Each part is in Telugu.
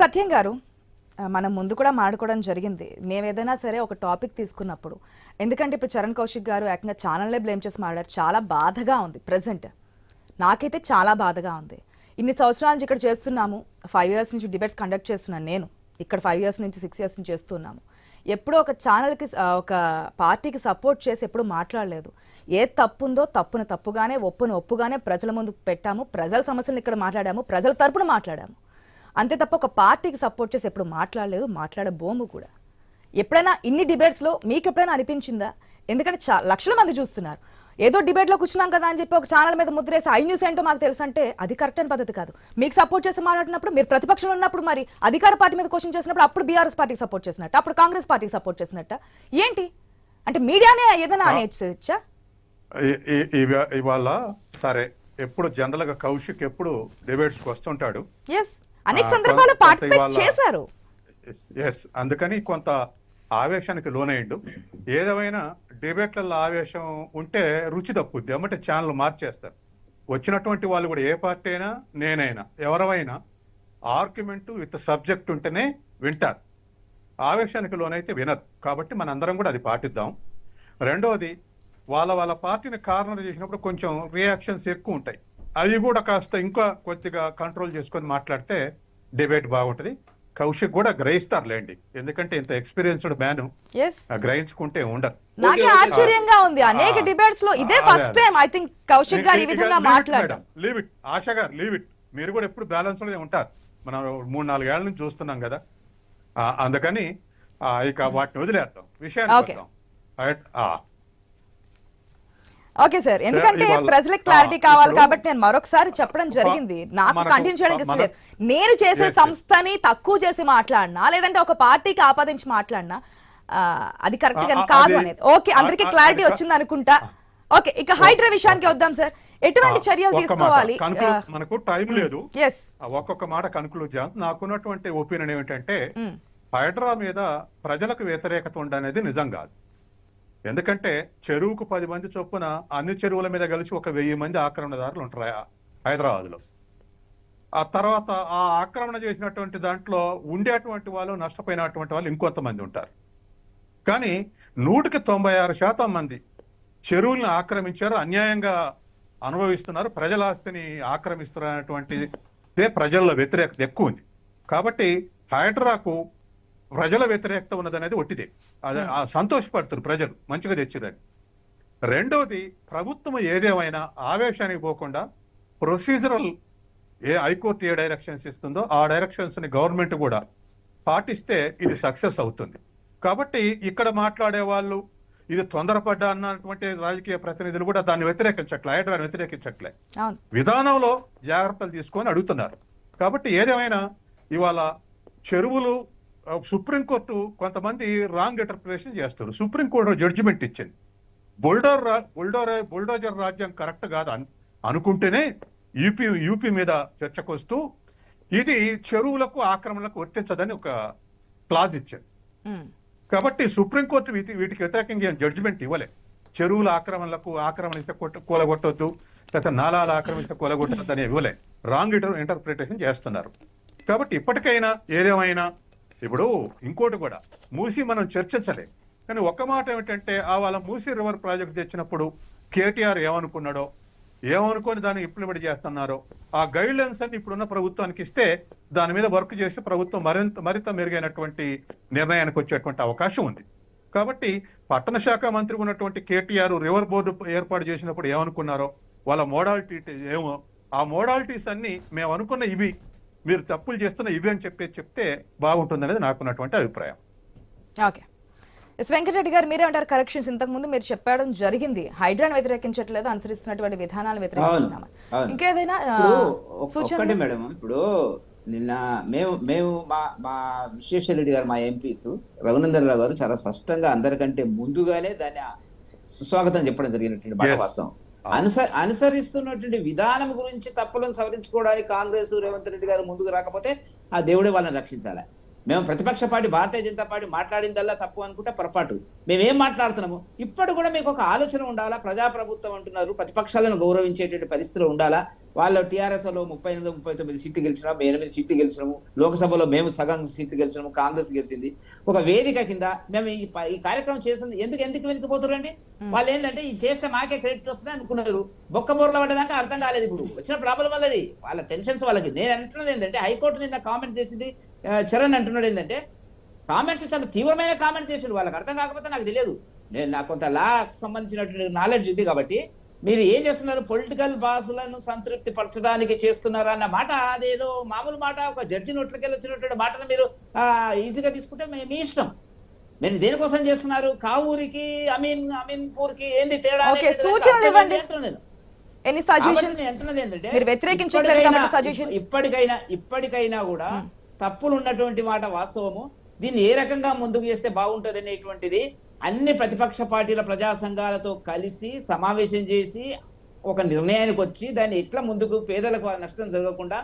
సత్యం గారు మనం ముందు కూడా మాడుకోవడం జరిగింది. మేము ఏదైనా సరే ఒక టాపిక్ తీసుకున్నప్పుడు ఎందుకంటే ఇప్పుడు చరణ్ కౌశిక్ గారు ఏకంగా ఛానల్లే బ్లేమ్ చేసి మాట్లాడారు. చాలా బాధగా ఉంది ప్రజెంట్. నాకైతే చాలా బాధగా ఉంది. ఇన్ని సంవత్సరాల నుంచి ఇక్కడ చేస్తున్నాము. ఫైవ్ ఇయర్స్ నుంచి డిబేట్స్ కండక్ట్ చేస్తున్నాను నేను. ఇక్కడ ఫైవ్ ఇయర్స్ నుంచి సిక్స్ ఇయర్స్ నుంచి చేస్తున్నాము. ఎప్పుడూ ఒక ఛానల్కి ఒక పార్టీకి సపోర్ట్ చేసి ఎప్పుడు మాట్లాడలేదు. ఏ తప్పు ఉందో తప్పును తప్పుగానే ఒప్పును ఒప్పుగానే ప్రజల ముందు పెట్టాము. ప్రజల సమస్యలను ఇక్కడ మాట్లాడాము. ప్రజల తరపున మాట్లాడాము. అంతే తప్ప ఒక పార్టీకి సపోర్ట్ చేసి ఎప్పుడు మాట్లాడలేదు మాట్లాడబోము కూడా. ఎప్పుడైనా ఇన్ని డిబేట్స్లో మీకు ఎప్పుడైనా అనిపించిందా? ఎందుకంటే చా లక్షల మంది చూస్తున్నారు. ఏదో డిబేట్లో కూర్చున్నాం కదా అని చెప్పి ఒక ఛానల్ మీద ముద్రేసి ఐ న్యూస్ ఏంటో మాకు తెలుసు అంటే అది కరెక్ట్ అయిన పద్ధతి కాదు. మీకు సపోర్ట్ చేసి మాట్లాడినప్పుడు మీరు ప్రతిపక్షంలో ఉన్నప్పుడు మరి అధికార పార్టీ మీద క్వశ్చన్ చేసినప్పుడు అప్పుడు బీఆర్ఎస్ పార్టీకి సపోర్ట్ చేసినట్టు అప్పుడు కాంగ్రెస్ పార్టీకి సపోర్ట్ చేసినట్ట? ఏంటి? అంటే మీడియానే ఏదైనా అనేచ్చా ఇవాళ సరే ఎప్పుడు జనరల్గా కౌశిక్ ఎప్పుడు డిబేట్స్ వస్తుంటాడు? ఎస్ అనేక సందర్భాల్లో పార్టిసిపేట్ చేశారు. ఎస్ అందుకని కొంత ఆవేశానికి లోనయ్యిండు ఏదేమైనా డిబేట్లలో ఆవేశం ఉంటే రుచి తప్పుద్ది. అమ్మటే ఛానల్ మార్చేస్తారు. వచ్చినటువంటి వాళ్ళు కూడా ఏ పార్టీ అయినా నేనైనా ఎవరైనా ఆర్గ్యుమెంట్ విత్ సబ్జెక్ట్ ఉంటేనే వింటారు. ఆవేశానికి లోనైతే వినరు. కాబట్టి మనందరం కూడా అది పాటిద్దాం. రెండవది వాళ్ళ వాళ్ళ పార్టీని కార్నర్ చేసినప్పుడు కొంచెం రియాక్షన్స్ ఎక్కువ ఉంటాయి. అవి కూడా కాస్త ఇంకా కొద్దిగా కంట్రోల్ చేసుకొని మాట్లాడితే డిబేట్ బాగుంటది. కౌశిక్ కూడా గ్రహిస్తారులేండి ఎందుకంటే ఇంత ఎక్స్పీరియన్స్డ్ మ్యాన్ గ్రహించుకుంటే ఉండరు. నాకే ఆశ్చర్యంగా ఉంది. అనేక. డిబేట్స్లో ఇదే first. Time I think Kaushik గారు ఈ విధంగా మాట్లాడడం. లీవ్ ఇట్ ఆశ గారు లీవ్ ఇట్ మీరు కూడా ఎప్పుడు బ్యాలెన్స్లోనే ఉంటారు. మనం మూడు నాలుగేళ్ళ నుంచి చూస్తున్నాం కదా. అందుకని ఆ, ఇక వాటిని వదిలేద్దాం. విషయానికి Okay. వద్దాం రైట్? ఆ. ఓకే సార్ ఎందుకంటే ప్రజలకు క్లారిటీ కావాలి కాబట్టి నేను మరొకసారి చెప్పడం జరిగింది. నాకు కంటిన్యూ చేయడానికి ఇష్టం లేదు. నేను చేసే. సంస్థని తక్కువ చేసి మాట్లాడినా లేదంటే ఒక పార్టీకి ఆపాదించి మాట్లాడినా అది కరెక్ట్గా కాదు అనేది. ఓకే అందరికి క్లారిటీ వచ్చింది అనుకుంటా. ఓకే ఇక హైడ్రా విషయానికి వద్దాం సార్. ఎటువంటి చర్యలు. తీసుకోవాలి? మనకు టైం లేదు. ఒక్కొక్క మాట కన్క్లూడ్ చేద్దాం నాకున్నటువంటి ఒపీనియన్ ఏమిటంటే హైడ్రా మీద ప్రజలకు వ్యతిరేకత ఉండనేది నిజం కాదు. ఎందుకంటే చెరువుకు పది మంది చొప్పున అన్ని చెరువుల మీద కలిసి ఒక వెయ్యి మంది ఆక్రమణదారులు ఉంటారు ఆ ఆ తర్వాత ఆ ఆక్రమణ చేసినటువంటి దాంట్లో ఉండేటువంటి వాళ్ళు నష్టపోయినటువంటి వాళ్ళు ఇంకొంతమంది ఉంటారు. కానీ నూటికి తొంభై ఆరు శాతం మంది చెరువులను ఆక్రమించారు అన్యాయంగా అనుభవిస్తున్నారు ప్రజల ఆస్తిని ఆక్రమిస్తున్నటువంటిదే ప్రజల్లో వ్యతిరేకత ఎక్కువ ఉంది. కాబట్టి హైడ్రాకు ప్రజల వ్యతిరేకత ఉన్నదనేది ఒట్టిదే. అదే ప్రజలు మంచిగా తెచ్చిరని రెండవది ప్రభుత్వం ఏదేమైనా ఆవేశానికి పోకుండా ప్రొసీజరల్ ఏ హైకోర్టు ఏ డైరెక్షన్స్ ఇస్తుందో ఆ డైరెక్షన్స్ని గవర్నమెంట్ కూడా పాటిస్తే ఇది సక్సెస్ అవుతుంది. కాబట్టి ఇక్కడ మాట్లాడే వాళ్ళు ఇది తొందరపడ్డా అన్నటువంటి రాజకీయ ప్రతినిధులు కూడా దాన్ని వ్యతిరేకించట్లే హైడ్రాని వ్యతిరేకించట్లే. విధానంలో జాగ్రత్తలు తీసుకొని అడుగుతున్నారు. కాబట్టి ఏదేమైనా ఇవాళ చెరువులు సుప్రీంకోర్టు కొంతమంది రాంగ్ ఇంటర్ప్రిటేషన్ చేస్తారు. సుప్రీంకోర్టు జడ్జిమెంట్ ఇచ్చింది. బుల్డోర్ రా- బుల్డోర్ బుల్డోజర్ రాజ్యం కరెక్ట్ కాదు అన్- అనుకుంటేనే యూపీ యూపీ మీద చర్చకు వస్తూ ఇది చెరువులకు ఆక్రమణలకు వర్తించదని ఒక క్లాజ్ ఇచ్చింది. కాబట్టి సుప్రీంకోర్టు వీటి వీటికి వ్యతిరేకంగా జడ్జిమెంట్ ఇవ్వలే. చెరువుల ఆక్రమణలకు ఆక్రమణిస్తే కొట్ట కూలగొట్టొద్దు లేకపోతే నాలాలు ఆక్రమిస్తే కూలగొట్టొద్దు అని ఇవ్వలే. రాంగ్ ఇంటర్ప్రిటేషన్ చేస్తున్నారు. కాబట్టి ఇప్పటికైనా ఏదేమైనా ఇప్పుడు ఇంకోటి కూడా మూసి మనం చర్చించలే. కానీ ఒక్క మాట ఏమిటంటే ఆ వాళ్ళ మూసి రివర్ ప్రాజెక్ట్ తెచ్చినప్పుడు కేటీఆర్ ఏమనుకున్నాడో ఏమనుకొని దాన్ని ఇంప్లిమెంట్ చేస్తున్నారో ఆ గైడ్ లైన్స్ అన్ని ఇప్పుడున్న ప్రభుత్వానికి ఇస్తే దాని మీద వర్క్ చేసి ప్రభుత్వం మరింత మరింత మెరుగైనటువంటి నిర్ణయానికి వచ్చేటువంటి అవకాశం ఉంది. కాబట్టి పట్టణ శాఖ మంత్రి ఉన్నటువంటి కేటీఆర్ రివర్ బోర్డు ఏర్పాటు చేసినప్పుడు ఏమనుకున్నారో వాళ్ళ మోడాలిటీ ఏమో ఆ మోడాలిటీస్ అన్ని మేము అనుకున్న ఇవి మీరు తప్పులు చేస్తున్న ఇవి అని చెప్పి చెప్తే బాగుంటుంది నాకున్నటువంటి అభిప్రాయం. ఓకే. ఎస్ వెంకటరెడ్డి గారు మీరే ఉంటారు కరెక్షన్స్ ఇంతకు ముందు మీరు చెప్పడం జరిగింది. హైడ్రాన్ వ్యతిరేకించట్లేదు అనుసరిస్తున్నటువంటి విధానాలు వ్యతిరేకిస్తున్నామని. ఇంకేదైనా సూచన మేడం ఇప్పుడు నిన్న మేము మేము మా మా విశ్వేశ్వరరెడ్డి గారు మా ఎంపీస్ రఘునందన్ రావు గారు చాలా స్పష్టంగా అందరికంటే ముందుగానే దాన్ని సుస్వాగతం చెప్పడం జరిగినటువంటి మాట. వాస్తవం. అనుసరి అనుసరిస్తున్నటువంటి విధానం గురించి తప్పులను సవరించుకోవడానికి కాంగ్రెస్ రేవంత్ రెడ్డి గారు ముందుకు రాకపోతే ఆ దేవుడే వాళ్ళని రక్షించాలి. మేము ప్రతిపక్ష పార్టీ భారతీయ జనతా పార్టీ మాట్లాడిందల్లా తప్పు అనుకుంటే పొరపాటు. మేమేం మాట్లాడుతున్నాము? ఇప్పటి కూడా మీకు ఒక ఆలోచన ఉండాలా? ప్రజాప్రభుత్వం అంటున్నారు ప్రతిపక్షాలను గౌరవించేటువంటి పరిస్థితులు ఉండాలా? వాళ్ళు టీఆర్ఎస్లో ముప్పై ఎనిమిది ముప్పై తొమ్మిది సీట్లు గెలిచినాం ఎనిమిది సీట్లు గెలిచినాము. లోక్సభలో మేము సగం సీట్లు గెలిచినాము కాంగ్రెస్ గెలిచింది. ఒక వేదిక కింద మేము ఈ ఈ కార్యక్రమం చేస్తుంది ఎందుకు ఎందుకు వెనుకపోతారండి వాళ్ళు ఏంటంటే ఇది చేస్తే మాకే క్రెడిట్ వస్తుంది అనుకున్నారు. బొక్క బోర్ల పడ్డదాకా అర్థం కాలేదు ఇప్పుడు. వచ్చిన ప్రాబ్లం వల్లది వాళ్ళ టెన్షన్స్ వాళ్ళకి. నేను అంటున్నది ఏంటంటే హైకోర్టు నిన్న కామెంట్స్ చేసింది. చరణ్ అంటున్నాడు ఏంటంటే కామెంట్స్ చాలా తీవ్రమైన కామెంట్స్ చేసారు వాళ్ళకి అర్థం కాకపోతే నాకు తెలియదు. నేను నాకు కొంత లా సంబంధించినటువంటి నాలెడ్జ్ ఉంది కాబట్టి మీరు ఏం చేస్తున్నారు? పొలిటికల్ బాసులను సంతృప్తి పరచడానికి చేస్తున్నారా అన్న మాట? అదేదో మామూలు మాట. ఒక జడ్జి నోట్లకెళ్ళి వచ్చినటువంటి మాటను మీరు ఈజీగా తీసుకుంటే మీ- ఇష్టం. మీరు దేనికోసం చేస్తున్నారు? కావూరికి అమీన్ అమీన్ పూర్కి ఏంది తేడా ఇప్పటికైనా-. ఇప్పటికైనా ఇప్పటికైనా కూడా తప్పులు ఉన్నటువంటి మాట వాస్తవము. దీన్ని ఏ రకంగా ముందుకు చేస్తే బాగుంటది అనేటువంటిది అన్ని ప్రతిపక్ష పార్టీల ప్రజా సంఘాలతో కలిసి సమావేశం చేసి ఒక నిర్ణయానికి వచ్చి దాన్ని ఎట్లా ముందుకు పేదలకు నష్టం జరగకుండా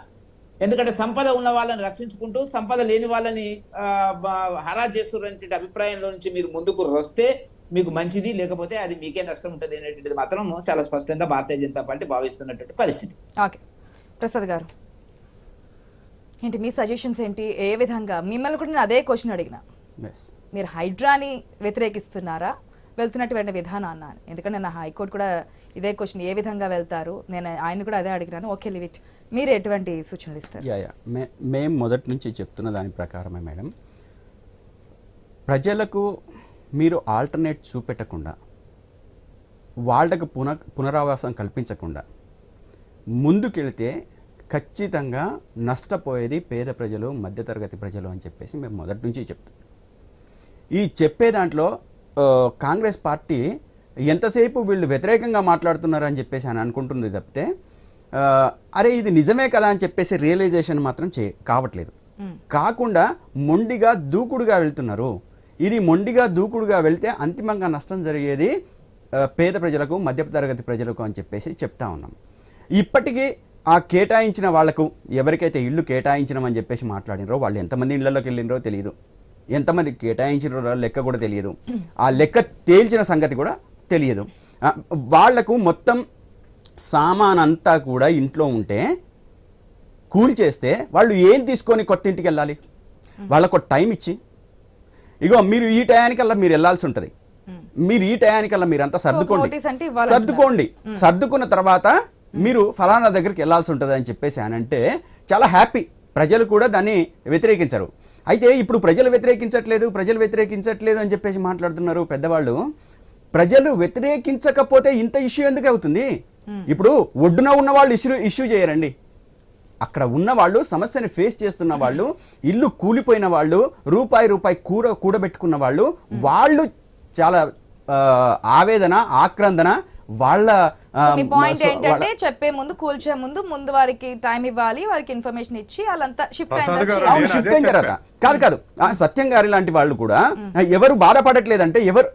ఎందుకంటే సంపద ఉన్న వాళ్ళని రక్షించుకుంటూ సంపద లేని వాళ్ళని హరాజ్ చేస్తున్నటువంటి అభిప్రాయంలో నుంచి మీరు ముందుకు వస్తే మీకు మంచిది లేకపోతే అది మీకే నష్టం ఉంటుంది అనేటువంటిది మాత్రం చాలా స్పష్టంగా భారతీయ జనతా పార్టీ భావిస్తున్నటువంటి పరిస్థితి. ఓకే. ప్రసాద్ గారు ఏంటి మీ సజెషన్స్ ఏంటి? ఏ విధంగా? మిమ్మల్ని కూడా నేను అదే క్వశ్చన్ అడిగిన. మీరు హైడ్రాని వ్యతిరేకిస్తున్నారా? వెళ్తున్నటువంటి విధానం అన్నాను ఎందుకంటే నా హైకోర్టు కూడా ఇదే క్వశ్చన్ ఏ విధంగా వెళ్తారు? నేను ఆయన కూడా అదే అడిగినాను. ఓకే లివిట్ మీరు ఎటువంటి సూచనలు ఇస్తారు? మేము మొదటి నుంచి చెప్తున్న దాని ప్రకారమే మేడం. ప్రజలకు మీరు ఆల్టర్నేట్ చూపెట్టకుండా వాళ్ళకు పున పునరావాసం కల్పించకుండా ముందుకెళ్తే ఖచ్చితంగా నష్టపోయేది పేద ప్రజలు మధ్యతరగతి ప్రజలు అని చెప్పేసి మేము మొదటి నుంచి చెప్తున్నాం ఈ చెప్పే దాంట్లో కాంగ్రెస్ పార్టీ ఎంతసేపు వీళ్ళు వ్యతిరేకంగా మాట్లాడుతున్నారు అని చెప్పేసి అని అనుకుంటుంది తప్పితే అరే ఇది నిజమే కదా అని చెప్పేసి రియలైజేషన్ మాత్రం చే కావట్లేదు. కాకుండా మొండిగా దూకుడుగా వెళ్తున్నారు. ఇది మొండిగా దూకుడుగా వెళ్తే అంతిమంగా నష్టం జరిగేది పేద ప్రజలకు మధ్యతరగతి ప్రజలకు అని చెప్పేసి చెప్తా ఉన్నాం. ఇప్పటికీ ఆ కేటాయించిన వాళ్ళకు ఎవరికైతే ఇల్లు కేటాయించినామని చెప్పేసి మాట్లాడినరో వాళ్ళు ఎంతమంది ఇళ్ళలోకి వెళ్ళినరో తెలియదు ఎంతమంది కేటాయించినారో లెక్క కూడా తెలియదు. ఆ లెక్క తేల్చిన సంగతి కూడా తెలియదు. వాళ్ళకు మొత్తం సామాన్ అంతా కూడా ఇంట్లో ఉంటే కూలి చేస్తే వాళ్ళు ఏం తీసుకొని కొత్త ఇంటికి వెళ్ళాలి? వాళ్ళకు ఒక టైం ఇచ్చి. ఇగో మీరు ఈ టయానికల్లా మీరు వెళ్ళాల్సి ఉంటుంది. మీరు ఈ టయానికల్లా మీరంతా సర్దుకోండి. సర్దుకోండి. సర్దుకున్న తర్వాత మీరు ఫలానా దగ్గరికి వెళ్ళాల్సి ఉంటుంది అని చెప్పేసి అని అంటే చాలా హ్యాపీ. ప్రజలు కూడా దాన్ని వ్యతిరేకించరు. అయితే ఇప్పుడు ప్రజలు వ్యతిరేకించట్లేదు ప్రజలు వ్యతిరేకించట్లేదు అని చెప్పేసి మాట్లాడుతున్నారు పెద్దవాళ్ళు. ప్రజలు వ్యతిరేకించకపోతే ఇంత ఇష్యూ ఎందుకు అవుతుంది? ఇప్పుడు ఒడ్డున ఉన్న వాళ్ళు ఇష్యూ ఇష్యూ చేయరండి. అక్కడ ఉన్న వాళ్ళు సమస్యని ఫేస్ చేస్తున్న వాళ్ళు ఇల్లు కూలిపోయిన వాళ్ళు రూపాయి రూపాయి కూర కూడబెట్టుకున్న వాళ్ళు వాళ్ళు చాలా ఆవేదన ఆక్రందన వాళ్ళ పాయింట్ ఏంటంటే చెప్పే ముందు కూల్చే ముందు ముందు వారికి టైం ఇవ్వాలి వారికి ఇన్ఫర్మేషన్ ఇచ్చి వాళ్ళంతా షిఫ్ట్ అయిన షిఫ్ట్ అయిన తర్వాత. కాదు కాదు. ఆ, సత్యం గారి లాంటి వాళ్ళు కూడా ఎవరు బాధపడట్లేదంటే ఎవరు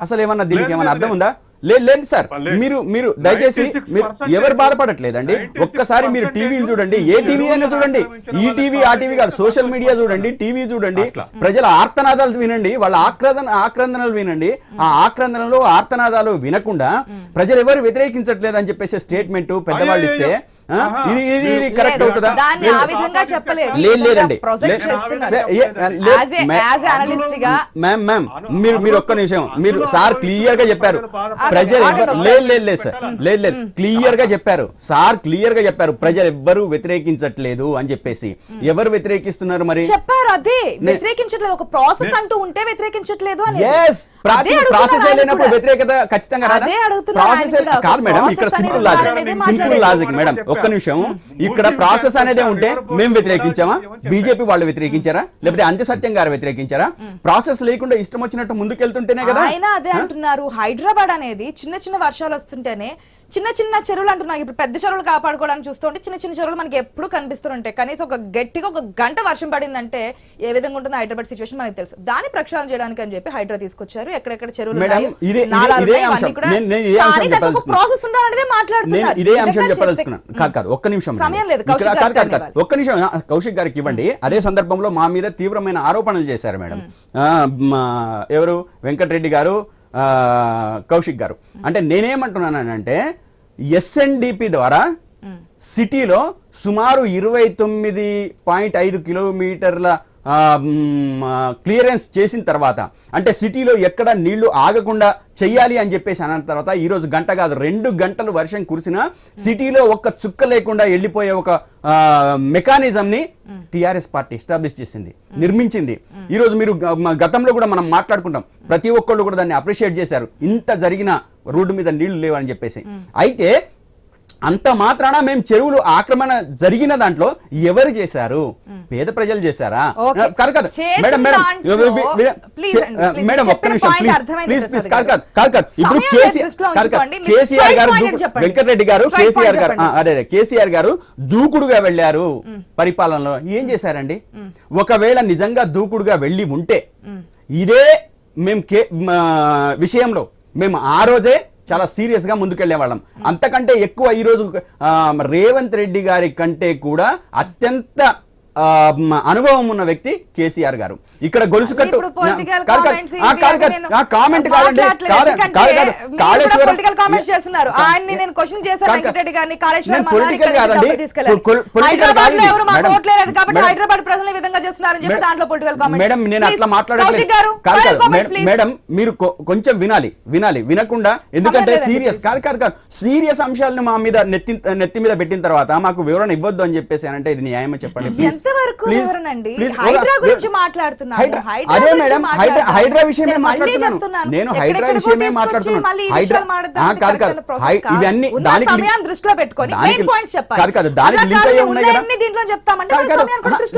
అసలు ఏమన్నా దీనికి ఏమన్నా అర్థం. ఉందా? లేదు లేదు సార్. మీరు మీరు దయచేసి 96% మీరు ఎవరు బాధపడట్లేదండి? 96% ఒక్కసారి మీరు టీవీలు చూడండి. ఏ టీవీ అయినా చూడండి. ఈ టీవీ ఆ టీవీ కాదు. సోషల్ మీడియా చూడండి టీవీ చూడండి. ప్రజల ఆర్తనాదాలు వినండి. వాళ్ళ ఆక్రందన ఆక్రందనలు వినండి. ఆ ఆక్రందనలు ఆర్తనాదాలు వినకుండా ప్రజలు ఎవరు వ్యతిరేకించట్లేదు అని చెప్పేసి స్టేట్మెంట్ పెద్దవాళ్ళు ఇస్తే. ఇది ఇది ఇది కరెక్ట్ అవుతుందా? దాన్ని ఆ విధంగా చెప్పలేదు. లేదు. లేదండి. Ma'am ma'am. మీరు మీరు ఒక్క నిమిషం. మీరు సార్ క్లియర్గా చెప్పారు. ప్రజలు. లేదు లేదు లేదు సార్. లేదు లేదు. క్లియర్గా చెప్పారు. సార్ క్లియర్గా చెప్పారు. ప్రజలు ఎవ్వరు వ్యతిరేకించట్లేదు అని చెప్పేసి. ఎవరు వ్యతిరేకిస్తున్నారు మరి? చెప్పారు అదే. వ్యతిరేకించట్లేదు. ఒక ప్రాసెస్ అంటూ ఉంటే వ్యతిరేకించట్లేదు ప్రాసెస్ అయినప్పుడు వ్యతిరేకత ఖచ్చితంగా రాదా? అదే అడుగుతున్నారు ప్రాసెస్. కాదు మేడం ఇక్కడ simple logic simple. Logic madam. ఒక్క నిమిషం. ఇక్కడ ప్రాసెస్ అనేది ఉంటే మేము వ్యతిరేకించామా? బీజేపీ వాళ్ళు వ్యతిరేకించారా? లేకపోతే అంత్య సత్యం గారు వ్యతిరేకించారా? ప్రాసెస్ లేకుండా ఇష్టం వచ్చినట్టు ముందుకెళ్తుంటేనే కదా? ఆయన అదే అంటున్నారు. హైదరాబాద్ అనేది చిన్న చిన్న వర్షాలు వస్తుంటేనే చిన్న చిన్న చెరువులు అంటున్నారు ఇప్పుడు పెద్ద చెరువులు కాపాడుకోవడానికి చూస్తుంటే చిన్న చిన్న చెరువులు మనకి ఎప్పుడు కనిపిస్తుంటాయి కనీసం ఒక గట్టిగా ఒక గంట వర్షం పడిందంటే ఏ విధంగా ఉంటుందో హైదరాబాద్ సిచువేషన్ మనకి తెలుసు. దాన్ని ప్రక్షాళన చేయడానికి అని చెప్పి హైదరాబాద్ తీసుకొచ్చారు. ఎక్కడెక్కడ చెరువులు. ప్రాసెస్ ఉండాలనేదే నేను మాట్లాడుతున్నారు. ఇదే ఈ అంశం విధంగా చెప్పదలుచుకున్నాను చేస్తే- కాదు కాదు ఒక్క నిమిషం. సమయం లేదు, ఒక్క నిమిషం కౌశిక్ గారికి ఇవ్వండి. అదే సందర్భంలో మా మీద తీవ్రమైన ఆరోపణలు చేశారు మేడం. ఎవరు? వెంకటరెడ్డి గారు కౌశిక్ గారు. అంటే నేనేమంటున్నానంటే ఎస్ఎన్డిపి ద్వారా సిటీలో సుమారు ఇరవై తొమ్మిది పాయింట్ ఐదు కిలోమీటర్ల క్లియరెన్స్ చేసిన తర్వాత అంటే సిటీలో ఎక్కడ నీళ్ళు ఆగకుండా చెయ్యాలి అని చెప్పేసి అన్న తర్వాత ఈరోజు గంట కాదు రెండు గంటలు వర్షం కురిసినా సిటీలో ఒక్క చుక్క లేకుండా వెళ్ళిపోయే ఒక మెకానిజంని టిఆర్ఎస్ పార్టీ ఎస్టాబ్లిష్ చేసింది నిర్మించింది. ఈరోజు మీరు గతంలో కూడా మనం మాట్లాడుకుంటాం. ప్రతి ఒక్కళ్ళు కూడా దాన్ని అప్రిషియేట్ చేశారు. ఇంత జరిగిన రోడ్డు మీద నీళ్ళు లేవని చెప్పేసి. అయితే అంత మాత్రాన మేము చెరువులు ఆక్రమణ జరిగిన దాంట్లో ఎవరు చేశారు? పేద ప్రజలు చేశారా. కాదు కాదు. Madam madam. మేడం ఒక్క నిమిషం ప్లీజ్ ప్లీజ్ ప్లీజ్ కాదు. కాదు కాదు. కాదు ఇప్పుడు కేసీఆర్ గారు. వెంకటరెడ్డి గారు కేసీఆర్ గారు. అదే అదే. కేసీఆర్ గారు దూకుడుగా వెళ్ళారు పరిపాలనలో. ఏం చేశారండి? ఒకవేళ నిజంగా దూకుడుగా వెళ్ళి ఉంటే ఇదే మేము విషయంలో మేము ఆ రోజే చాలా సీరియస్గా ముందుకెళ్ళేవాళ్ళం వాళ్ళం అంతకంటే ఎక్కువ ఈరోజు రేవంత్ రెడ్డి గారి కంటే కూడా అత్యంత అనుభవం ఉన్న వ్యక్తి కేసీఆర్ గారు. ఇక్కడ గొలుసు కట్టు కామెంట్ మేడం, నేను అట్లా comments, మేడం, మీరు కొంచెం వినాలి వినాలి. వినకుండా ఎందుకంటే సీరియస్. కాదు కాదు కాదు. సీరియస్ అంశాలను మా మీద నెత్తి నెత్తి మీద పెట్టిన తర్వాత మాకు వివరణ ఇవ్వద్దు అని చెప్పేసి అంటే ఇది న్యాయమే చెప్పండి. ప్లీజ్ హైడ్రా గురించి మాట్లాడుతున్నాను. హైడ్రా- అదే మేడం విషయమే నేను మాట్లాడుతున్నాను. హైడ్రా విషయమే మాట్లాడుతున్నాను. హైడ్రా కాదు కాదు. ఇవన్నీ దానికి సమయాన్ని దృష్టిలో పెట్టుకొని దానికి- main points చెప్పాలి. కాదు కాదు దానికి అలా లింక్ అయ్యే ఉన్నాయి కదా. దీంట్లో చెప్తామంటే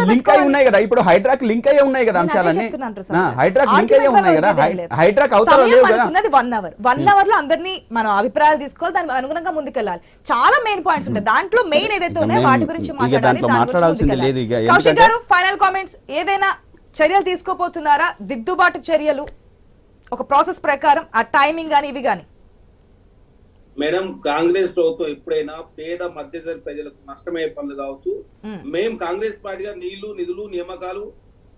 లింక్. ఉన్నాయి కదా. ఇప్పుడు హైడ్రాక్ లింక్ అయ్యే ఉన్నాయి కదా అంశాలన్నీ. హైడ్రాక్ లింక్ అయ్యే ఉన్నాయి కదా. హైడ్రాక్ అవతల లేవు కదా. వన్ అవర్ వన్ అవర్లో అందరినీ మనం అభిప్రాయాలు తీసుకోవాలి. దానికి అనుగుణంగా ముందుకెళ్ళాలి. చాలా మెయిన్ పాయింట్స్ ఉంటాయి. దాంట్లో మెయిన్ ఏదైతే ఉన్నాయో వాటి గురించి మాట్లాడాలి దాంట్లో దాని మాట్లాడాల్సింది. లేదు ఇక. కౌశిక్ గారు ఫైనల్ కామెంట్స్ ఏదైనా చర్యలు తీసుకోపోతున్నారా దిద్దుబాటు చర్యలు ఒక ప్రాసెస్ ప్రకారం ఆ టైమింగ్ గానీ ఇవి గానీ. మేడం కాంగ్రెస్ ప్రభుత్వం ఎప్పుడైనా పేద మధ్యతరగతి ప్రజలకు నష్టమయ్యే పనులు కావచ్చు. మేం కాంగ్రెస్ పార్టీగా నీళ్ళు నిధులు నియామకాలు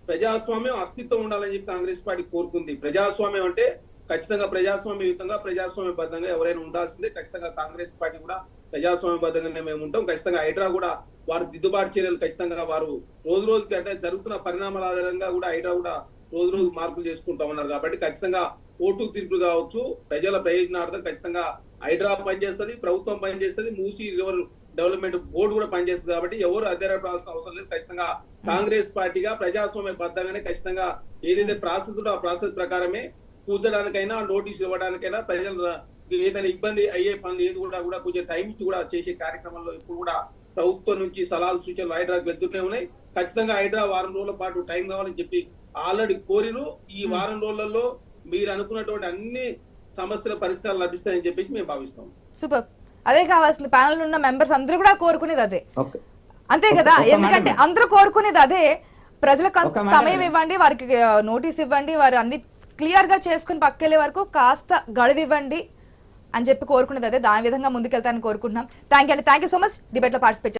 ప్రజాస్వామ్యం అస్తిత్వం ఉండాలని చెప్పి కాంగ్రెస్ పార్టీ కోరుకుంది. ప్రజాస్వామ్యం అంటే ఖచ్చితంగా ప్రజాస్వామ్యయుతంగా ప్రజాస్వామ్యబద్ధంగా ఎవరైనా ఉండాల్సిందే. ఖచ్చితంగా కాంగ్రెస్ పార్టీ కూడా ప్రజాస్వామ్యబద్ధంగానే మేము ఉంటాం. ఖచ్చితంగా హైడ్రా కూడా వారు దిద్దుబాటు చర్యలు ఖచ్చితంగా వారు రోజు రోజుకి అంటే జరుగుతున్న పరిణామాల ఆధారంగా కూడా హైడ్రా కూడా రోజు రోజు మార్పులు చేసుకుంటా ఉన్నారు కాబట్టి ఖచ్చితంగా ఓటు తీర్పులు కావచ్చు ప్రజల ప్రయోజనార్థం ఖచ్చితంగా హైడ్రా పనిచేస్తుంది ప్రభుత్వం పనిచేస్తుంది మూసీ రివర్ డెవలప్మెంట్ బోర్డు కూడా పనిచేస్తుంది కాబట్టి ఎవరు అధ్యయనపడాల్సిన అవసరం లేదు. ఖచ్చితంగా కాంగ్రెస్ పార్టీగా ప్రజాస్వామ్య బద్ధంగానే ఖచ్చితంగా ఏదైతే ప్రాసెస్ ఉందో ఆ ప్రాసెస్ ప్రకారమే కూర్చడానికైనా నోటీసులు ఇవ్వడానికైనా ప్రజలు ఏదైనా ఇబ్బంది అయ్యే పనులు ఏది కూడా కూడా కొంచెం టైం ఇచ్చి కూడా చేసే కార్యక్రమంలో ఇప్పుడు కూడా ప్రభుత్వం నుంచి సలహాలు సూచనలు హైడ్రాకు వెళ్తూనే ఉన్నాయి. ఖచ్చితంగా హైడ్రా వారం రోజుల పాటు టైం కావాలని చెప్పి ఆల్రెడీ కోరిరు. ఈ వారం రోజులలో మీరు అనుకున్నటువంటి అన్ని సమస్యల పరిష్కారం లభిస్తాయని చెప్పేసి మేము భావిస్తాం. సూపర్ అదే కావాల్సింది. ప్యానల్ ఉన్న మెంబర్స్ అందరూ కూడా కోరుకునేది అదే. ఓకే. అంతే కదా? ఎందుకంటే. అందరూ కోరుకునేది అదే. ప్రజలకు సమయం. ఇవ్వండి వారికి నోటీస్ ఇవ్వండి వారు అన్ని క్లియర్గా చేసుకుని పక్కెళ్ళే వరకు కాస్త గడువు ఇవ్వండి అని చెప్పి కోరుకున్నది అదే. దాని విధంగా ముందుకెళ్తానని కోరుకుంటున్నాం. థ్యాంక్ యూ అండి. థ్యాంక్ యూ సో మచ్ డిబేట్లో పార్టిసిపేట్